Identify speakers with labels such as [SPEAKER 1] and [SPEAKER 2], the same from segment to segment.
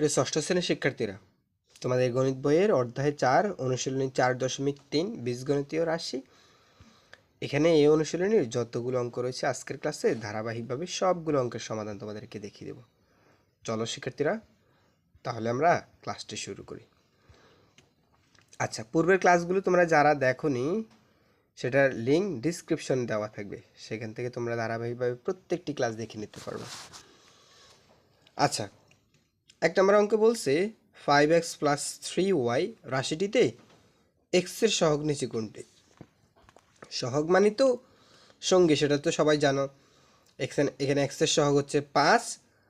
[SPEAKER 1] প্রিয় ষষ্ঠ শ্রেণির শিক্ষার্থীরা, তোমাদের গণিত বইয়ের অধ্যায় চার, অনুশীলনী চার দশমিক তিন, বীজগণিতীয় রাশি। এখানে এই অনুশীলনীর যতগুলো অঙ্ক রয়েছে আজকের ক্লাসে ধারাবাহিকভাবে সবগুলো অঙ্কের সমাধান তোমাদেরকে দেখিয়ে দেব। চলো শিক্ষার্থীরা, তাহলে আমরা ক্লাসটি শুরু করি। আচ্ছা পূর্বের ক্লাসগুলো তোমরা যারা দেখোনি, সেটার লিঙ্ক ডিসক্রিপশন দেওয়া থাকবে। সেখান থেকে তোমরা ধারাবাহিকভাবে প্রত্যেকটি ক্লাস দেখে নিতে পারবে। আচ্ছা এক নম্বর অঙ্কে বলছে five X plus three Y রাশিটিতে এক্সের সহগ নিচে কোনটি? সহগ মানে তো সঙ্গে, সেটা তো সবাই জানো। এখানে এখানে এক্সের সহগ হচ্ছে পাঁচ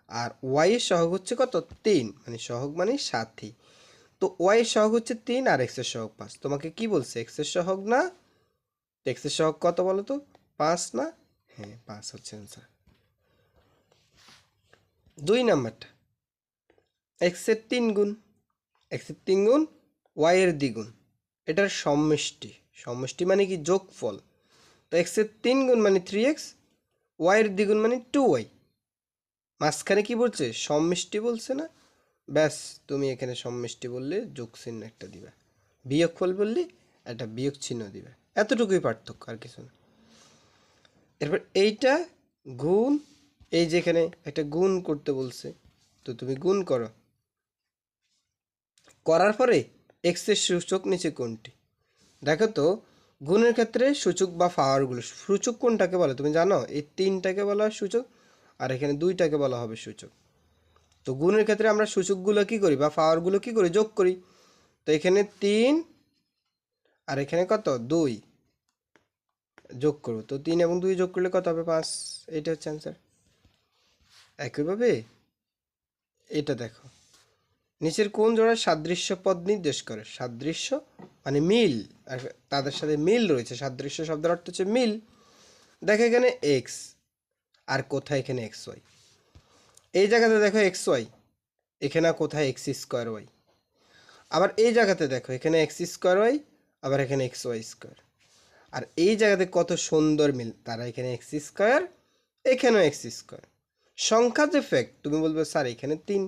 [SPEAKER 1] আর ওয়াইয়ের সহগ হচ্ছে কত? তিন। মানে সহগ মানে সাথী। তো ওয়াইয়ের সহগ হচ্ছে তিন আর এক্সের সহগ পাঁচ। তোমাকে কি বলছে? এক্সের সহগ না? এক্সের সহগ কত বলো তো? পাঁচ না? হ্যাঁ পাঁচ হচ্ছে অ্যান্সার দুই নাম্বারটা। এক্সের তিন গুণ। এক্সের তিন গুণ ওয়াইয়ের দ্বিগুণ। এটার সমষ্টি। সমষ্টি মানে কি? যোগফল। তো এক্সের তিন গুণ মানে থ্রি এক্স ওয়াইয়ের দ্বিগুণ মানে টু ওয়াই মাঝখানে কি বলছে? সমষ্টি বলছে না? ব্যাস, তুমি এখানে সমষ্টি বললে যোগ চিহ্ন একটা দিবে। বিয়োগফল বললে একটা বিয়োগ চিহ্ন দিবে। এতটুকুই পার্থক্য, আর কিছু না। এরপর এইটা গুণ, এই যেখানে একটা গুণ করতে বলছে, তো তুমি গুণ করো। করার পরে এক্সের সূচক নিচে কোনটি? দেখো তো, গুণের ক্ষেত্রে সূচক বা পাওয়ারগুলো সূচক কোনটাকে বলে? তুমি জানো? এই তিনটাকে বলা হয় সূচক আর এখানে দুইটাকে বলা হবে সূচক। তো গুণের ক্ষেত্রে আমরা সূচকগুলো কি করি বা পাওয়ারগুলো কি করি? যোগ করি। তো এখানে তিন আর এখানে কত? দুই। যোগ করব। তো তিন এবং দুই যোগ করলে কত হবে? পাঁচ। এইটা হচ্ছে অ্যান্সার একইভাবে এটা দেখো। নিচের কোন জোড়ার সাদৃশ্য পদ নির্দেশ করে? সাদৃশ্য মানে মিল। আর তাদের সাথে মিল রয়েছে। সাদৃশ্য শব্দের অর্থ হচ্ছে মিল। দেখো এখানে এক্স আর কোথায় এখানে এক্স ওয়াই এই জায়গাতে দেখো এক্স ওয়াই এখানে কোথায় এক্স স্কোয়ার ওয়াই আবার এই জায়গাতে দেখো, এখানে এক্স স্কোয়ার ওয়াই আবার এখানে এক্স ওয়াই স্কোয়ার আর এই জায়গাতে কত সুন্দর মিল। তারা এখানে এক্স স্কোয়ার এখানেও এক্স স্কোয়ার সংখ্যা যে ফ্যাক্ট তুমি বলবে, স্যার, এখানে তিন।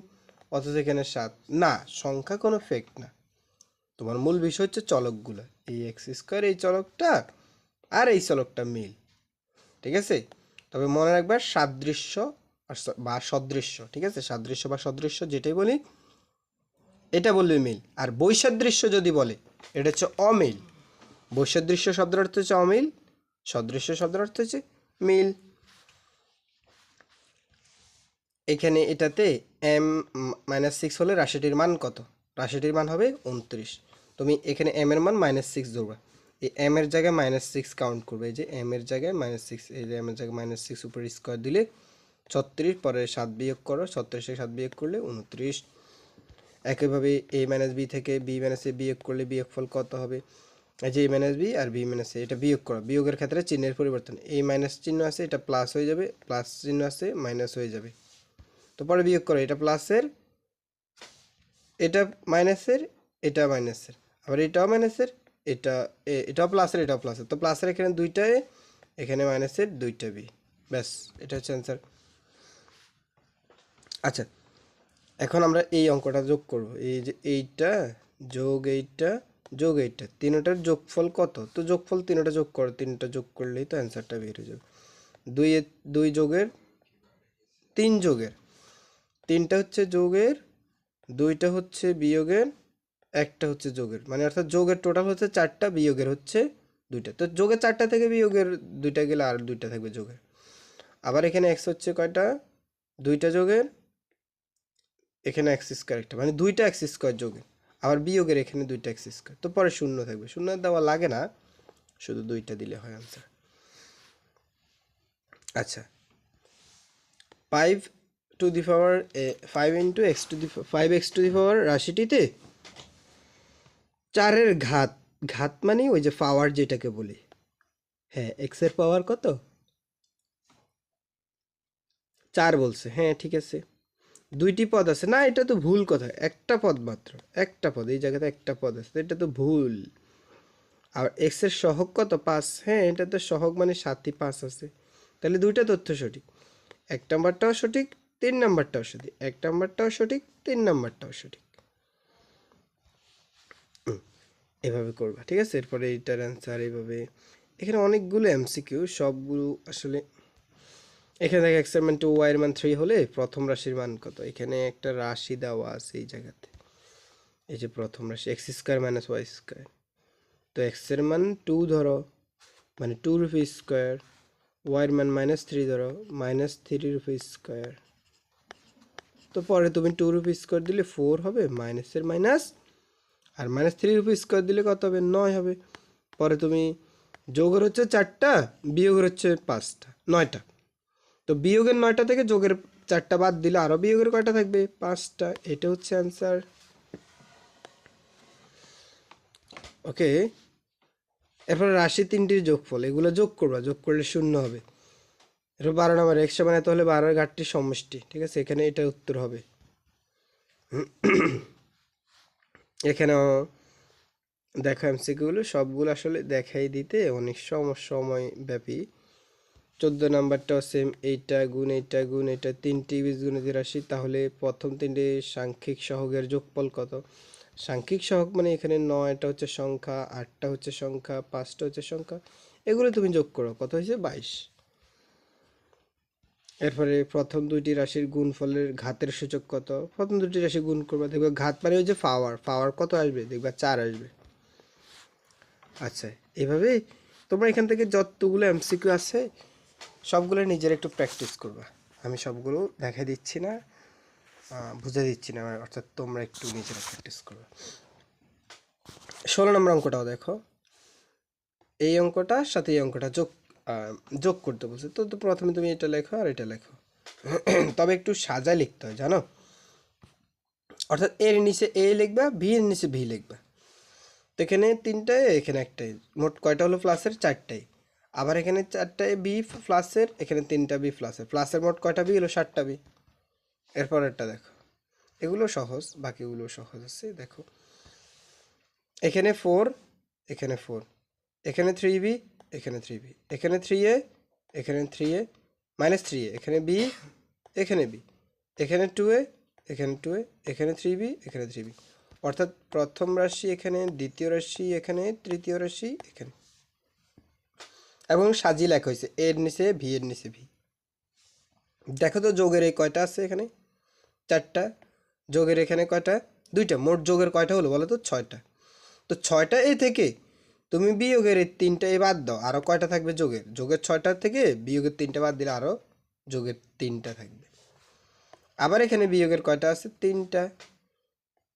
[SPEAKER 1] অথচ এখানে সাত। না, সংখ্যা কোনো ফেক্ট না। তোমার মূল বিষয় হচ্ছে চলকগুলো। এই এক্স স্কোয়ার এই চলকটা আর এই চলকটা মিল। ঠিক আছে? তবে মনে রাখবে সাদৃশ্য বা সদৃশ্য। ঠিক আছে? সাদৃশ্য বা সদৃশ্য যেটাই বলি, এটা বলবে মিল। আর বৈসাদৃশ্য যদি বলে, এটা হচ্ছে অমিল। বৈসাদৃশ্য শব্দের অর্থ হচ্ছে অমিল, সদৃশ্য শব্দের অর্থ হচ্ছে মিল। এখানে এটাতে এম মাইনাস সিক্স হলে রাশিটির মান কত? রাশিটির মান হবে উনত্রিশ। তুমি এখানে এম এর মান মাইনাস সিক্স ধরবে। এই এম এর জায়গায় মাইনাস সিক্স কাউন্ট করবে। এই যে এম এর জায়গায় মাইনাস সিক্স এই যে এম এর জায়গায় মাইনাস সিক্স উপরে স্কোয়ার দিলে ছত্রিশ, পরে সাত বিয়োগ করো, ছত্রিশে সাত বিয়োগ করলে উনত্রিশ। একইভাবে এ মাইনাস বি থেকে বি মাইনাস এ বিয়োগ করলে বিয়োগফল কত হবে? এই যে এ মাইনাস বি আর বি মাইনাস এ এটা বিয়োগ করো। বিয়োগের ক্ষেত্রে চিহ্নের পরিবর্তন। এই মাইনাস চিহ্ন আছে, এটা প্লাস হয়ে যাবে প্লাস চিহ্ন আছে মাইনাস হয়ে যাবে। তো পরে বিয়োগ করো, এটা প্লাসের এটা মাইনাসের এটা মাইনাসের আবার এটাও মাইনাসের এটা এটাও প্লাসের এটাও প্লাসের তো প্লাসের এখানে দুইটা এ, এখানে মাইনাসের দুইটা বি। ব্যাস, এটা হচ্ছে অ্যান্সার আচ্ছা এখন আমরা এই অঙ্কটা যোগ করব। এই যে এইটা যোগ এইটা যোগ এইটা, তিনটার যোগফল কত? তো যোগফল তিনটা যোগ করো, তিনটা যোগ করলেই তো অ্যান্সারটা বের হয়ে যাবে। দুই দুই যোগের, তিন যোগের তিনটা হচ্ছে যোগের, দুইটা হচ্ছে বিয়োগের, একটা হচ্ছে যোগের। মানে অর্থাৎ যোগের টোটাল হচ্ছে চারটা, বিয়োগের হচ্ছে দুইটা। তো যোগের চারটা থেকে বিয়োগের দুইটা গেলে আর দুইটা থাকবে যোগের। আবার এখানে এক্স হচ্ছে কয়টা? দুইটা যোগের, এখানে এক্স স্কোয়ার একটা। মানে দুইটা এক্স স্কোয়ার যোগের, আবার বিয়োগের এখানে দুইটা এক্স স্কোয়ার তো পরে শূন্য থাকবে। শূন্য দেওয়া লাগে না, শুধু দুইটা দিলে হয় আনসার আচ্ছা। Five to the power five into X to the five X to the power রাশিটিতে চারের ঘাত ঘাত মানে ওই যে পাওয়ার যেটাকে বলি। হ্যাঁ এক্সের পাওয়ার কত? চার বলছে। হ্যাঁ ঠিক আছে। দুইটি পদ আছে। না, এটা তো ভুল কথা। একটা পদ মাত্র। একটা পদ। এই জায়গাতে একটা পদ আছে। এটা তো ভুল। আর এক্সের সহগ কত? পাঁচ। হ্যাঁ এটা তো সহগ মানে সাতই, পাঁচ আছে। তাহলে দুইটা তথ্য সঠিক। এক নাম্বারটাও সঠিক তিন নাম্বারটাও সঠিক, এক নাম্বারটাও সঠিক, তিন নাম্বারটাও সঠিক। এভাবে করবা, ঠিক আছে? এরপরে এইটার অ্যান্সার এইভাবে এখানে অনেকগুলো এমসিকিউ সবগুলো আসলে এখানে দেখো এক্সের টু ওয়াইয়ের মান থ্রি হলে প্রথম রাশির মান কত? এখানে একটা রাশি দেওয়া আছে এই জায়গাতে। এই যে প্রথম রাশি X square minus Y square তো এক্সের মান টু ধরো মানে টু রুপি স্কোয়ার ওয়াইয়ের মান মাইনাস থ্রি ধরো মাইনাস থ্রি রুপি স্কোয়ার তো পরে তুমি টু রুপি স্কোয়ার দিলে ফোর হবে মাইনাসের মাইনাস আর মাইনাস থ্রি রুপি স্কোয়ার দিলে কত হবে? নয় হবে। পরে তুমি যোগের হচ্ছে চারটা, বিয়োগের হচ্ছে পাঁচটা, নয়টা। তো বিয়োগের নয়টা থেকে যোগের চারটা বাদ দিলে আরও বিয়োগের কয়টা থাকবে? পাঁচটা। এটা হচ্ছে অ্যান্সার ওকে এরপর রাশি তিনটির যোগফল, এগুলো যোগ করবা, যোগ করলে শূন্য হবে। বারো নম্বর একশো বানাতে হলে বারোর ঘাটটির সমষ্টি, ঠিক আছে? এখানে এটা উত্তর হবে। এখানেও দেখো এমসিকিউগুলো সবগুলো আসলে দেখাই দিতে অনেক সম- সময় ব্যাপী চোদ্দ নাম্বারটাও সেম এইটা গুণ এইটা গুণ এটা তিনটি বীজগণিত রাশি, তাহলে প্রথম তিনটি সাংখ্যিক সহগের যোগফল কত? সাংখ্যিক সহগ মানে এখানে নয়টা হচ্ছে সংখ্যা, আটটা হচ্ছে সংখ্যা, পাঁচটা হচ্ছে সংখ্যা, এগুলো তুমি যোগ করো, কত হয়েছে? বাইশ। এরপরে প্রথম দুইটি রাশির গুণফলের ঘাতের সূচক কত? প্রথম দুটি রাশি গুণ করবা, দেখবে ঘাত মানে হচ্ছে পাওয়ার পাওয়ার কত আসবে? দেখবা চার আসবে। আচ্ছা এভাবে তোমরা এখান থেকে যতগুলো এমসিকিউ আছে, সবগুলো নিজের একটু প্র্যাকটিস করবা। আমি সবগুলো দেখা দিচ্ছি না বুঝে দিচ্ছি না, অর্থাৎ তোমরা একটু নিজেরা প্র্যাকটিস করবা। ষোলো নম্বর অঙ্কটাও দেখো। এই অঙ্কটার সাথে এই অঙ্কটা যোগ যোগ করতে বলছে। তো তো প্রথমে তুমি এটা লেখো আর এটা লেখো। তবে একটু সাজা লিখতে হয়, জানো? অর্থাৎ এর নিচে এ লিখবা ভি এর নিচে ভি লিখবা। তো এখানে তিনটায় এখানে একটাই। মোট কয়টা হলো প্লাসের? চারটাই। আবার এখানে চারটায় বি প্লাসের, এখানে তিনটা বি প্লাসের। প্লাসের মোট কয়টা বি? হলো ষাটটা বি। এরপরেরটা দেখো। এগুলো সহজ, বাকিগুলো সহজ আছে, দেখো। এখানে ফোর এখানে ফোর এখানে থ্রি বি এখানে থ্রি বি এখানে থ্রি এ এখানে three A minus three A এখানে বি এখানে বি এখানে টু এ এখানে টু এ এখানে থ্রি বি এখানে থ্রি বি অর্থাৎ প্রথম রাশি এখানে, দ্বিতীয় রাশি এখানে, তৃতীয় রাশি এখানে। এবং সাজিয়ে লেখা হয়েছে এর নিচে ভি এর নিচে ভি দেখো তো যোগের এই কয়টা আছে এখানে? চারটা। যোগের এখানে কয়টা? দুইটা। মোট যোগের কয়টা হলো বলো তো? ছয়টা। তো ছয়টা এ থেকে তুমি বিয়োগের এই তিনটা এ বাদ দাও আরও কয়টা থাকবে যোগের? যোগের ছয়টার থেকে বিয়োগের তিনটা বাদ দিলে আরও যোগের তিনটা থাকবে। আবার এখানে বিয়োগের কয়টা আছে? তিনটা।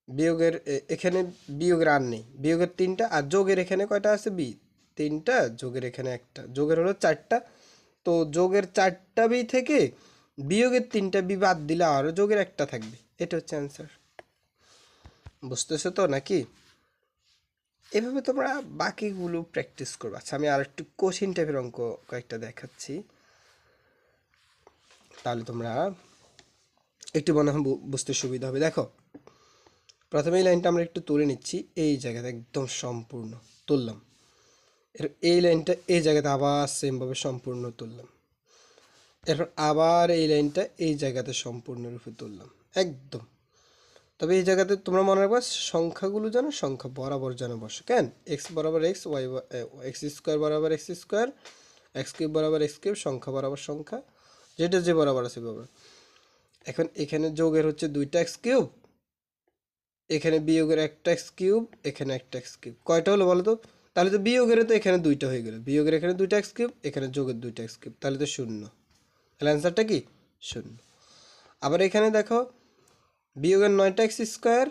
[SPEAKER 1] বিয়োগের এখানে বিয়োগের আর নেই। বিয়োগের তিনটা আর যোগের এখানে কয়টা আছে? বি। তিনটা, যোগের এখানে একটা। যোগের হলো চারটা। তো যোগের চারটা বি থেকে বিয়োগের তিনটা বি বাদ দিলে আরও যোগের একটা থাকবে। এটা হচ্ছে অ্যান্সার বুঝতেছো তো নাকি? এভাবে তোমরা বাকিগুলো প্র্যাকটিস করবে। আচ্ছা আমি আর একটু কঠিন টাইপের অঙ্ক কয়েকটা দেখাচ্ছি। তাহলে তোমরা একটু মনে হয় বুঝতে সুবিধা হবে। দেখো, প্রথমে এই লাইনটা আমরা একটু তুলে নিচ্ছি। এই জায়গাতে একদম সম্পূর্ণ তুললাম। এর, এই লাইনটা এই জায়গাতে আবার সেমভাবে সম্পূর্ণ তুললাম। এরপর আবার এই লাইনটা এই জায়গাতে সম্পূর্ণরূপে তুললাম। একদম। তবে এই জায়গাতে তোমরা মনে রাখবা সংখ্যাগুলো যেন সংখ্যা বরাবর যেন বসে, কেন? এক্স বরাবর এক্স ওয়াই এক্স স্কোয়ার বরাবর এক্স স্কোয়ার এক্স কিউব বরাবর এক্স কিউব সংখ্যা বরাবর সংখ্যা, যেটা যে বরাবর আছে বরাবর। এখন এখানে যোগের হচ্ছে দুইটা এক্স কিউব এখানে বিয়োগের একটা এক্স কিউব এখানে একটা এক্স কিউব কয়টা হলো বলো তো তাহলে তো বিয়োগের তো এখানে দুইটা হয়ে গেল। বিয়োগের এখানে দুইটা এক্স কিউব এখানে যোগের দুইটা এক্স কিউব তাহলে তো শূন্য। তাহলে অ্যান্সারটা কি? শূন্য। আবার এখানে দেখো বিয়োগের নয়টা এক্স স্কোয়ার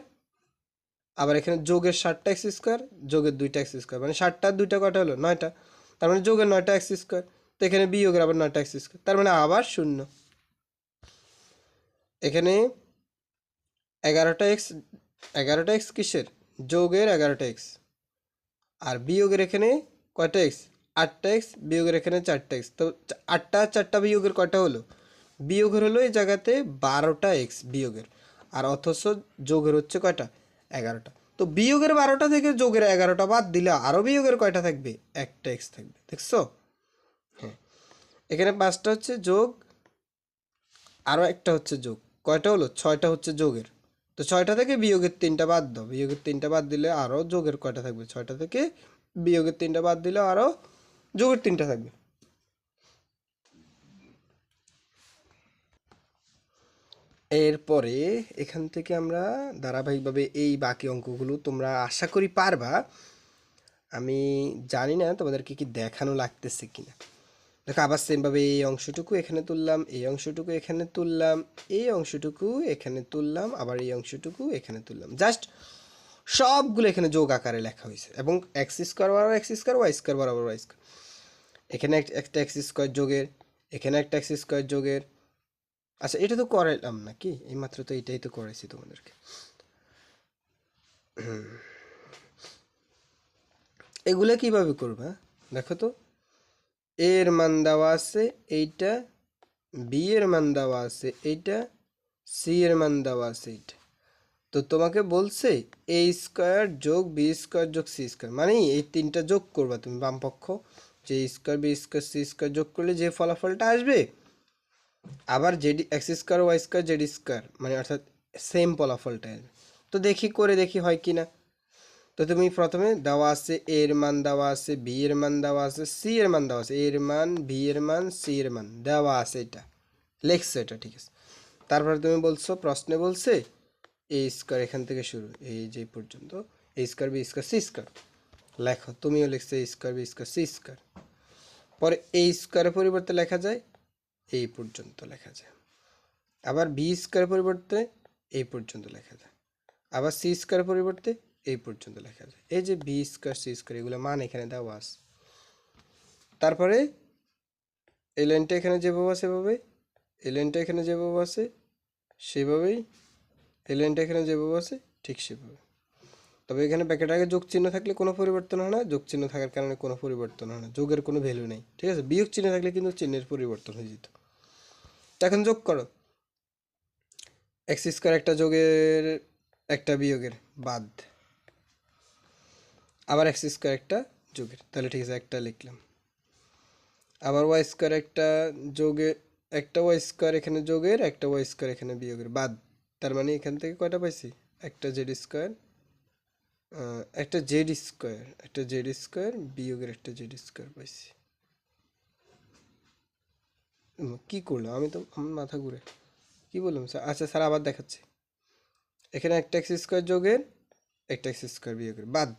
[SPEAKER 1] আবার এখানে যোগের ষাটটা এক্স স্কোয়ার যোগের দুইটা এক্স স্কোয়ার মানে ষাটটা দুইটা কটা হলো? নয়টা। তার মানে যোগের নয়টা এক্স স্কোয়ার তো এখানে বিয়োগের আবার নয়টা এক্স স্কোয়ার তার মানে আবার শূন্য। এখানে এগারোটা এক্স এগারোটা এক্স কিসের? যোগের এগারোটা এক্স আর বিয়োগের এখানে কয়টা এক্স আটটা এক্স বিয়োগের এখানে চারটা এক্স তো আটটা চারটা বিয়োগের কয়টা হলো? বিয়োগের হলো এই জায়গাতে বারোটা এক্স বিয়োগের। আর অথচ যোগের হচ্ছে কয়টা? এগারোটা। তো বিয়োগের বারোটা থেকে যোগের এগারোটা বাদ দিলে আরও বিয়োগের কয়টা থাকবে? একটা এক্স থাকবে, দেখছ? হ্যাঁ। এখানে পাঁচটা হচ্ছে যোগ আরও একটা হচ্ছে যোগ। কয়টা হলো? ছয়টা হচ্ছে যোগের। তো ছয়টা থেকে বিয়োগের তিনটা বাদ দাও। বিয়োগের তিনটা বাদ দিলে আরও যোগের কয়টা থাকবে? ছয়টা থেকে বিয়োগের তিনটা বাদ দিলে আরও যোগের তিনটা থাকবে। এরপরে এখান থেকে আমরা ধারাবাহিকভাবে এই বাকি অঙ্কগুলো তোমরা আশা করি পারবা। আমি জানি না তোমাদেরকে কি দেখানো লাগতেছে কিনা। দেখো, আবার সেমভাবে এই অংশটুকু এখানে তুললাম, এই অংশটুকু এখানে তুললাম, এই অংশটুকু এখানে তুললাম, আবার এই অংশটুকু এখানে তুললাম। জাস্ট সবগুলো এখানে যোগ আকারে লেখা হয়েছে এবং এক্স স্কোয়ার বরাবর এক্স স্কোয়ার ওয়াই স্কোয়ার বরাবর ওয়াই স্কোয়ার এখানে এক- একটা এক্স স্কোয়ার যোগের, এখানে একটা এক্স স্কোয়ার যোগের আচ্ছা এটা তো করাইলাম নাকি? এইমাত্র তো এটাই তো করাইছি তোমাদেরকে। এগুলো কীভাবে করবা দেখো তো। এর মান দেওয়া আছে এইটা, বি এর মান দেওয়া আছে এইটা, সি এর মান দেওয়া আছে এইটা। তো তোমাকে বলছে এ স্কোয়ার যোগ বি স্কোয়ার যোগ সি স্কোয়ার। মানে এই তিনটা যোগ করবা তুমি বাম পক্ষ যে square, B square, C square যোগ করলে যে ফলাফলটা আসবে আবার Z, X square, Y square, Z square মানে অর্থাৎ সেম ফলাফলটা। তো দেখি, করে দেখি হয় কি না তো তুমি প্রথমে দেওয়া আছে এ এর মান, দেওয়া আছে বি এর মান, দেওয়া আছে সি এর মান, দেওয়া আছে এ এর মান বি এর মান সি এর মান, দেওয়া আছে এটা। লেখছে এটা, ঠিক আছে। তারপরে তুমি বলছো, প্রশ্নে বলছে এ স্কোয়ার এখান থেকে শুরু এই যে পর্যন্ত A square B square C square. লেখো, তুমিও লিখছো A square B square C square. পরে এই স্কোয়ারের পরিবর্তে লেখা যায় এই পর্যন্ত লেখা যায়। আবার বি স্কোয়ারের পরিবর্তে এই পর্যন্ত লেখা যায়। আবার সি স্কোয়ারের পরিবর্তে এই পর্যন্ত লেখা যায়। এই যে বি স্কোয়ার সি স্কোয়ার এগুলো মান এখানে দেওয়া আছে। তারপরে এই লাইনটা এখানে যেভাবে আছে সেভাবে এই লাইনটা এখানে যেভাবে আছে, সেভাবেই। এই লাইনটা এখানে যেভাবে আছে, ঠিক সেভাবে। তবে এখানে ব্যাকেট আগে যোগ চিহ্ন থাকলে কোনো পরিবর্তন হয় না, যোগ চিহ্ন থাকার কারণে কোনো পরিবর্তন হয় না। যোগের কোনো ভ্যালু নেই, ঠিক আছে? বিয়োগ চিহ্ন থাকলে কিন্তু চিহ্নের পরিবর্তন হয়ে যেত। এখন যোগ করো। এক্স স্কোয়ার একটা যোগের একটা বিয়োগের বাদ। আবার এক্স স্কোয়ার একটা যোগের। তাহলে ঠিক আছে, একটা লিখলাম। আবার ওয়াই স্কোয়ার একটা যোগে, একটা ওয়াই স্কোয়ার এখানে যোগের, একটা ওয়াই স্কোয়ার এখানে বিয়োগের বাদ। তার মানে এখান থেকে কয়টা পাইছি? একটা জেড স্কোয়ার একটা জেড স্কোয়ার, একটা জেড স্কোয়ার বিয়োগের একটা জেড স্কোয়ার পাইছি। কি করলাম আমি তো, আমার মাথা ঘুরে। কি বললাম স্যার? আচ্ছা স্যার, আবার দেখাচ্ছি। এখানে একটা এক্স স্কোয়ার যোগের, একটা এক্স স্কোয়ার বিয়োগের। বাদ।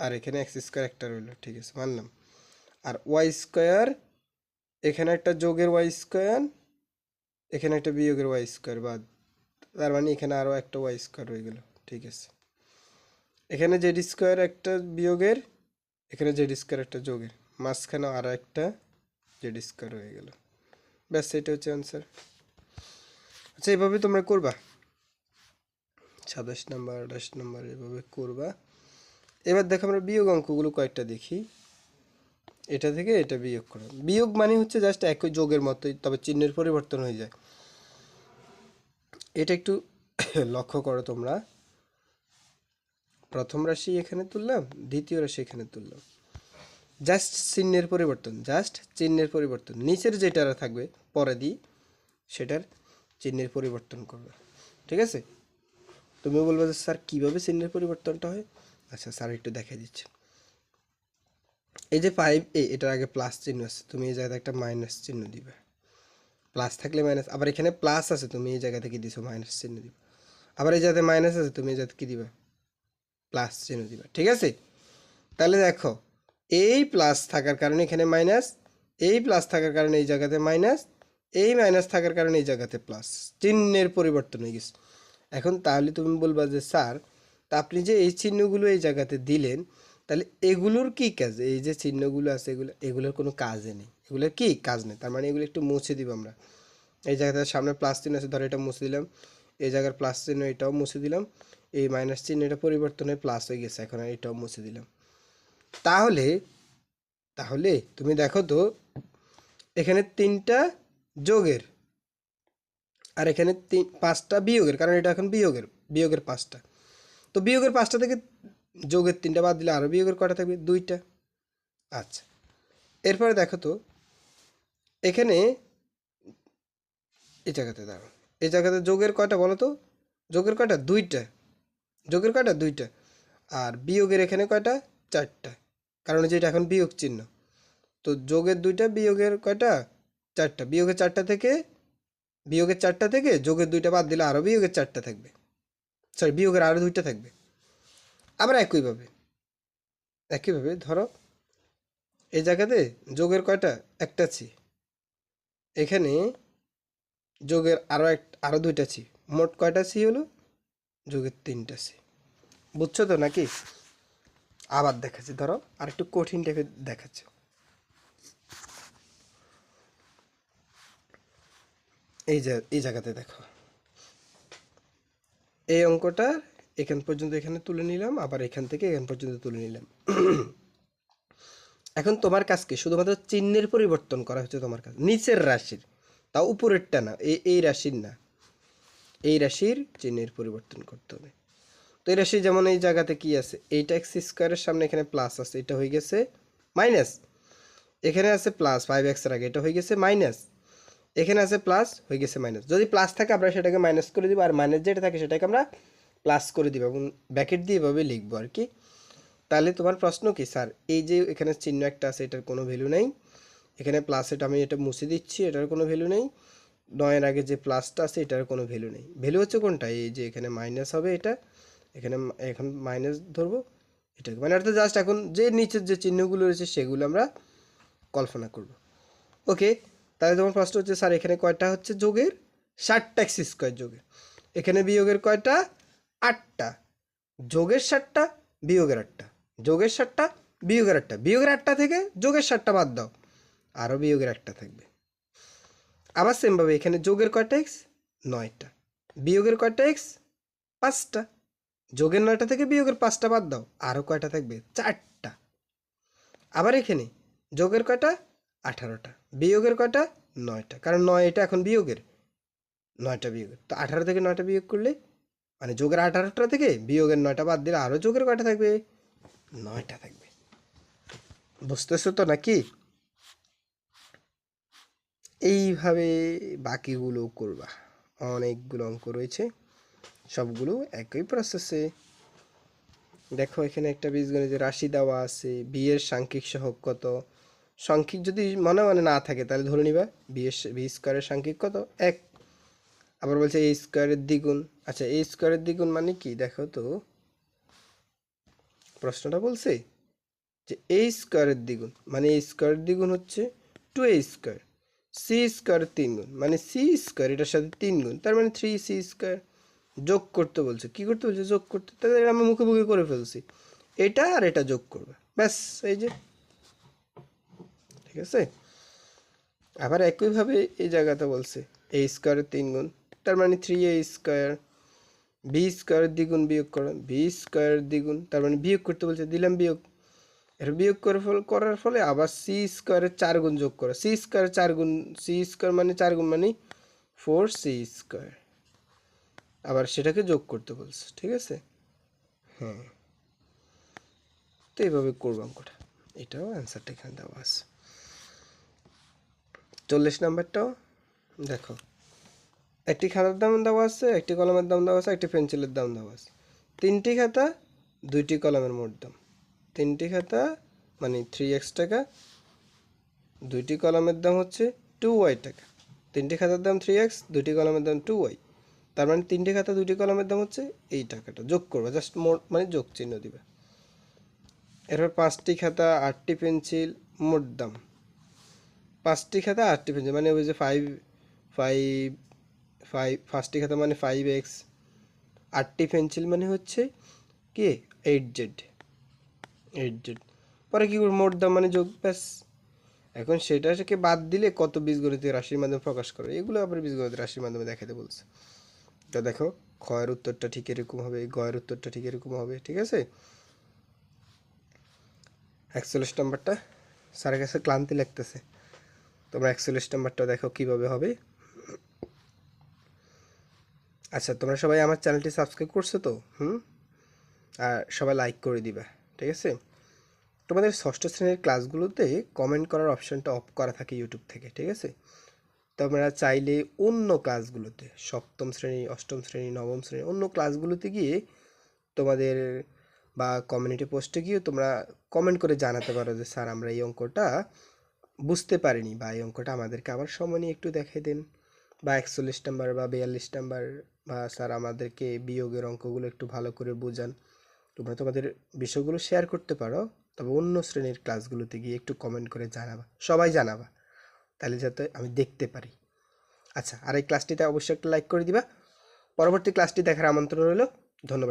[SPEAKER 1] আর এখানে এক্স স্কোয়ার একটা রইল, ঠিক আছে, মানলাম। আর ওয়াই স্কোয়ার, এখানে একটা যোগের ওয়াই স্কোয়ার, এখানে একটা বিয়োগের ওয়াই স্কোয়ার, বাদ। তার মানে এখানে আরও একটা ওয়াই স্কোয়ার রয়ে গেল, ঠিক আছে। এখানে জেড স্কোয়ার একটা বিয়োগের, এখানে জেড স্কোয়ার একটা যোগের। মাঝখানে আরও একটা জেড স্কোয়ার হয়ে গেল। ব্যাস এটা হচ্ছে আনসার আচ্ছা এভাবে তোমরা করবা? সাতাশ নাম্বার, আঠাশ নাম্বার, এভাবে করবা। এবার দেখো আমরা বিয়োগ অঙ্কগুলো কয়েকটা দেখি। এটা থেকে এটা বিয়োগ করা। বিয়োগ মানে হচ্ছে জাস্ট একই যোগের মতোই, তবে চিহ্নের পরিবর্তন হয়ে যায়। এটা একটু লক্ষ্য করো তোমরা। প্রথম রাশি এখানে তুললাম, দ্বিতীয় রাশি এখানে তুললাম। জাস্ট চিহ্নের পরিবর্তন জাস্ট চিহ্নের পরিবর্তন। নিচের যেটা থাকবে, পরে দিই, সেটার চিহ্নের পরিবর্তন করবে। ঠিক আছে? তুমি বলবে যে, স্যার, কীভাবে চিহ্নের পরিবর্তনটা হয়? আচ্ছা স্যার, একটু দেখাই দিচ্ছে। এই যে ফাইভ এ এটার আগে প্লাস চিহ্ন আছে, তুমি এই জায়গায় একটা মাইনাস চিহ্ন দিবে। প্লাস থাকলে মাইনাস আবার এখানে প্লাস আছে, তুমি এই জায়গা থেকে দিছো মাইনাস চিহ্ন দিবে। আবার এই জায়গাতে মাইনাস আছে, তুমি এই জায়গাতে কী দিবা? প্লাস চিহ্ন দিবা, ঠিক আছে? তাহলে দেখো এই প্লাস থাকার কারণে এখানে মাইনাস এই প্লাস থাকার কারণে এই জায়গাতে মাইনাস এই মাইনাস থাকার কারণে এই জায়গাতে প্লাস চিহ্নের পরিবর্তন হয়ে গেছে। এখন তাহলে তুমি বলবা যে, স্যার, তা আপনি যে এই চিহ্নগুলো এই জায়গাতে দিলেন, তাহলে এগুলোর কি কাজ? এই যে চিহ্নগুলো আছে, এগুলো, এগুলোর কোনো কাজে নেই। এগুলোর কি কাজ নেই? তার মানে এগুলো একটু মুছে দিব আমরা। এই জায়গাতে সামনে প্লাস চিহ্ন আছে, ধরো এটা মুছে দিলাম। এই জায়গার প্লাস চিহ্ন এটাও মুছে দিলাম। এই মাইনাস চিহ্ন এটা পরিবর্তন প্লাস হয়ে গেছে, এখন এটাও মুছে দিলাম। তাহলে তাহলে তুমি দেখো তো, এখানে তিনটা যোগের, আর এখানে তিন, পাঁচটা বিয়োগের, কারণ এটা এখন বিয়োগের বিয়োগের পাঁচটা। তো বিয়োগের পাঁচটা থেকে যোগের তিনটা বাদ দিলে আরও বিয়োগের কটা থাকবে? দুইটা। আচ্ছা। এরপরে দেখো তো, এখানে এই জায়গাতে দাঁড়াও। এই জায়গাতে যোগের কয়টা বলো তো? যোগের কয়টা? দুইটা। যোগের কয়টা? দুইটা। আর বিয়োগের এখানে কয়টা? চারটা। কারণ যেটা এখন বিয়োগ চিহ্ন। তো যোগের দুইটা, বিয়োগের কয়টা? চারটা। বিয়োগের চারটা থেকে, বিয়োগের চারটা থেকে যোগের দুইটা বাদ দিলে আরও বিয়োগের চারটা থাকবে। সরি বিয়োগের আরও দুইটা থাকবে। আবার একইভাবে। একইভাবে ধরো, এই জায়গাতে যোগের কয়টা? একটা ছি। এখানে যোগের আরও এক আরও দুইটা ছি। মোট কয়টা সি হলো? যোগের তিনটা সি। বুঝছ তো নাকি? আবার দেখাচ্ছি ধরো আর একটু কঠিন টাইপের দেখাচ্ছে এই এই জায়গাতে দেখো। এই অঙ্কটা এখান পর্যন্ত এখানে তুলে নিলাম, আবার এখান থেকে এখান পর্যন্ত তুলে নিলাম। এখন তোমার কাজকে শুধুমাত্র চিহ্নের পরিবর্তন করা হচ্ছে তোমার কাজ। নিচের রাশির। তা উপরেরটা না এই রাশির না। এই রাশির চিহ্নের পরিবর্তন করতে হবে। তো এই রাশি যেমন এই জায়গাতে কি আছে? এইটা এক্স স্কোয়ারের সামনে এখানে প্লাস আছে, এটা হয়ে গেছে মাইনাস এখানে আছে প্লাস ফাইভ এক্সের আগে, এটা হয়ে গেছে মাইনাস এখানে আছে প্লাস হয়ে গেছে মাইনাস যদি প্লাস থাকে, আমরা সেটাকে মাইনাস করে দিব, আর মাইনাস যেটা থাকে, সেটাকে আমরা প্লাস করে দিব এবং ব্যাকেট দিয়ে এভাবে লিখব আর কি। তাহলে তোমার প্রশ্ন কি, স্যার? এই যে এখানে চিহ্ন একটা আছে, এটার কোনো ভ্যালু নেই। এখানে প্লাস এটা আমি এটা মুছে দিচ্ছি, এটার কোনো ভ্যালু নেই। নয়ের আগে যে প্লাসটা আছে, এটার কোনো ভ্যালু নেই। ভ্যালু হচ্ছে কোনটা? এই যে এখানে মাইনাস হবে এটা, এখানে এখন মাইনাস ধরবো এটাকে। মানে অর্থাৎ জাস্ট এখন যে নিচের যে চিহ্নগুলো রয়েছে, সেগুলো আমরা কল্পনা করব। ওকে তাহলে তোমার প্রশ্ন হচ্ছে স্যার এখানে কয়টা হচ্ছে যোগের? ষাটটা এক্স স্কোয়ার যোগের। এখানে বিয়োগের কয়টা? আটটা। যোগের ষাটটা, বিয়োগের আটটা। যোগের ষাটটা, বিয়োগের আটটা। বিয়োগের আটটা থেকে যোগের ষাটটা বাদ দাও। আরও বিয়োগের একটা থাকবে। আবার সেমভাবে এখানে যোগের কয়টা এক্স নয়টা, বিয়োগের কয়টা এক্স পাঁচটা, যোগের নয়টা থেকে বিয়োগের পাঁচটা বাদ দাও, আরও কয়টা থাকবে? চারটা। আবার এখানে যোগের কয়টা? আঠারোটা, বিয়োগের কয়টা? নয়টা, কারণ নয় এটা এখন বিয়োগের, নয়টা বিয়োগের তো আঠারো থেকে নয়টা বিয়োগ করলে মানে যোগের আঠারোটা থেকে বিয়োগের নয়টা বাদ দিলে আরও যোগের কয়টা থাকবে? নয়টা থাকবে। বুঝতেছো তো নাকি? এইভাবে বাকিগুলো করবা। অনেকগুলো অঙ্ক রয়েছে। সবগুলো একই প্রসেসে দেখো, এখানে একটা বীজগণিতের রাশি দেওয়া আছে। বিয়ের সাংখ্যিক সহগ কত? সাংখ্যিক যদি মনে মনে না থাকে, তাহলে ধরে নিবা বিয়ের বি স্কোয়ারের সাংখ্যিক কত? এক। আবার বলছে এই স্কোয়ারের দ্বিগুণ। আচ্ছা এই স্কোয়ারের দ্বিগুণ মানে কি? দেখো তো। প্রশ্নটা বলছে যে এই স্কোয়ারের দ্বিগুণ। মানে এই স্কোয়ারের দ্বিগুণ হচ্ছে টু এ স্কোয়ার সি স্কোয়ারের তিন গুণ মানে সি স্কোয়ার এটার সাথে তিন গুণ, তার মানে থ্রি সি স্কোয়ার যোগ করতে বলছে। কি করতে বলছে? যোগ করতে, তাহলে এটা আমি মুখে মুখে করে ফেলছি। এটা আর এটা যোগ করবে। ব্যাস, এই যে। ঠিক আছে? আবার একইভাবে এই জায়গাতে বলছে এ স্কোয়ারের তিন গুণ, তার মানে থ্রি এ স্কোয়ার বি স্কোয়ারের দ্বিগুণ বিয়োগ করো বি স্কোয়ার দ্বিগুণ, তার মানে বিয়োগ করতে বলছে, দিলাম বিয়োগ। এর বিয়োগ করে ফল, করার ফলে আবার সি স্কোয়ারের চার গুণ যোগ করো। সি স্কোয়ারের চার গুণ সি স্কোয়ার মানে চার গুণ মানে ফোর সি স্কোয়ার আবার সেটাকে যোগ করতে বলছে, ঠিক আছে? হ্যাঁ। তো এইভাবে করব অঙ্কটা। এটাও অ্যান্সারটা এখানে দেওয়া আছে। চল্লিশ নাম্বারটাও, দেখো। একটি খাতার দাম দেওয়া আছে, একটি কলমের দাম দেওয়া আছে, একটি পেন্সিলের দাম দেওয়া আছে। তিনটি খাতা, দুইটি কলমের মোট দাম। তিনটি খাতা মানে থ্রি এক্স টাকা। দুইটি কলমের দাম হচ্ছে টু ওয়াই টাকা। তিনটি খাতার দাম থ্রি এক্স দুইটি কলমের দাম টু ওয়াই তার মানে তিনটি খাতা, দুইটি কলমের দাম হচ্ছে এই টাকাটা। যোগ করবে জাস্ট মোট মানে যোগ চিহ্ন দিবে। এরপর পাঁচটি খাতা, আটটি পেন্সিল, মোট দাম। পাঁচটি খাতা, আটটি পেন্সিল মানে ওই যে ফাইভ ফাইভ ফাইভ পাঁচটি খাতা মানে ফাইভ এক্স আটটি পেন্সিল মানে হচ্ছে কি? এইট জেড এইট জেড পরে কী করব? মোট দাম মানে যোগ, ব্যাস। এখন সেটা থেকে বাদ দিলে কত বীজগণিতের রাশির মাধ্যমে প্রকাশ করে? এগুলো আবার বীজগণিতের রাশির মাধ্যমে দেখাতে বলছে। তো দেখো, ক্ষয়ের উত্তরটা ঠিক এরকম হবে, গয়ের উত্তরটা ঠিক এরকম হবে, ঠিক আছে? একচল্লিশ নাম্বারটা স্যারের কাছে ক্লান্তি লাগতেছে। তোমরা একচল্লিশ নাম্বারটা দেখো কীভাবে হবে। আচ্ছা তোমরা সবাই আমার চ্যানেলটি সাবস্ক্রাইব করছ তো? হুম? আর সবাই লাইক করে দিবা। ঠিক আছে? তোমাদের ষষ্ঠ শ্রেণির ক্লাসগুলোতে কমেন্ট করার অপশানটা অফ করা থাকে ইউটিউব থেকে, ঠিক আছে? তোমরা চাইলে অন্য ক্লাসগুলোতে, সপ্তম শ্রেণি, অষ্টম শ্রেণি, নবম শ্রেণি, অন্য ক্লাসগুলোতে গিয়ে তোমাদের বা কমিউনিটি পোস্টে গিয়ে তোমরা কমেন্ট করে জানাতে পারো যে, স্যার, আমরা এই অঙ্কটা বুঝতে পারিনি বা এই অঙ্কটা আমাদেরকে আবার সময় নিয়ে একটু দেখাই দেন। বা একচল্লিশ নাম্বার বা বিয়াল্লিশ নাম্বার বা, স্যার, আমাদেরকে বিয়োগের অঙ্কগুলো একটু ভালো করে বোঝান। তোমরা তোমাদের বিষয়গুলো শেয়ার করতে পারো, তবে অন্য শ্রেণির ক্লাসগুলোতে গিয়ে একটু কমেন্ট করে জানাবা, সবাই জানাবা, তাহলে যাতে আমি দেখতে পারি। আচ্ছা আর এই ক্লাসটিতে অবশ্যই একটা লাইক করে দিবা। পরবর্তী ক্লাসটি দেখার আমন্ত্রণ রইল, ধন্যবাদ।